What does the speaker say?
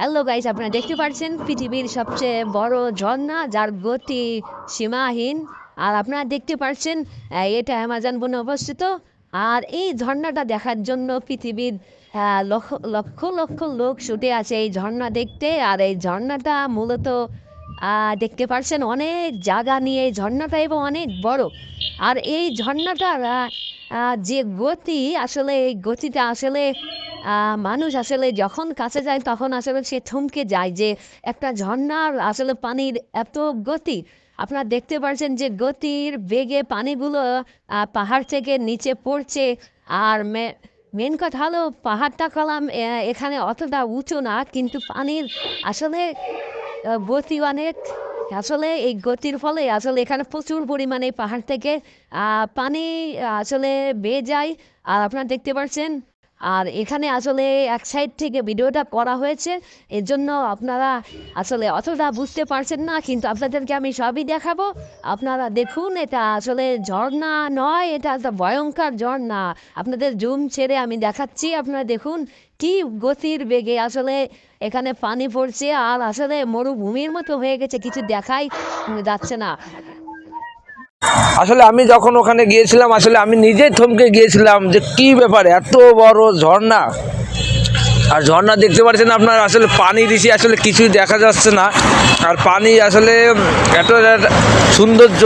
Hello guys আপনারা দেখতে পাচ্ছেন পৃথিবীর সবচেয়ে বড় ঝর্ণা, যার গতি সীমাহীন। আর আপনারা দেখতে পাচ্ছেন এটা অ্যামাজন বনে অবস্থিত। আর এই ঝর্ণাটা দেখার জন্য পৃথিবীর লক্ষ লক্ষ লক্ষ লোক ছুটে আছে এই ঝর্ণা দেখতে। আর এই ঝর্ণাটা মূলত দেখতে পাচ্ছেন অনেক জায়গা নিয়ে, এই ঝর্ণাটা এবং অনেক বড়। আর এই ঝর্ণাটার যে গতি, আসলে এই গতিটা আসলে মানুষ আসলে যখন কাছে যায়, তখন আসলে সে থমকে যায় যে একটা ঝর্ণার আসলে পানির এত গতি। আপনারা দেখতে পাচ্ছেন যে গতির বেগে পানিগুলো পাহাড় থেকে নিচে পড়ছে। আর মেন কথা হলো পাহাড়টা কলাম এখানে অতটা উঁচু না, কিন্তু পানির আসলে গতি অনেক। আসলে এই গতির ফলে আসলে এখানে প্রচুর পরিমাণে পাহাড় থেকে পানি আসলে বেয়ে যায়। আর আপনারা দেখতে পাচ্ছেন আর এখানে আসলে এক সাইড থেকে ভিডিওটা করা হয়েছে, এর জন্য আপনারা আসলে অতটা বুঝতে পারছেন না, কিন্তু আপনাদেরকে আমি সবই দেখাবো। আপনারা দেখুন, এটা আসলে ঝর্ণা নয়, এটা একটা ভয়ঙ্কর ঝর্ণা। আপনাদের জুম ছেড়ে আমি দেখাচ্ছি, আপনারা দেখুন কি গতির বেগে আসলে এখানে পানি পড়ছে, আর আসলে মরুভূমির মতো হয়ে গেছে, কিছু দেখাই যাচ্ছে না। আসলে আমি যখন ওখানে গিয়েছিলাম, আসলে আমি নিজেই থমকে গিয়েছিলাম যে কি ব্যাপার, এত বড় ঝর্ণা। আর ঝর্ণা দেখতে পাচ্ছেন আপনার, আসলে পানি দিছি আসলে কিছুই দেখা যাচ্ছে না। আর পানি আসলে এত সৌন্দর্য।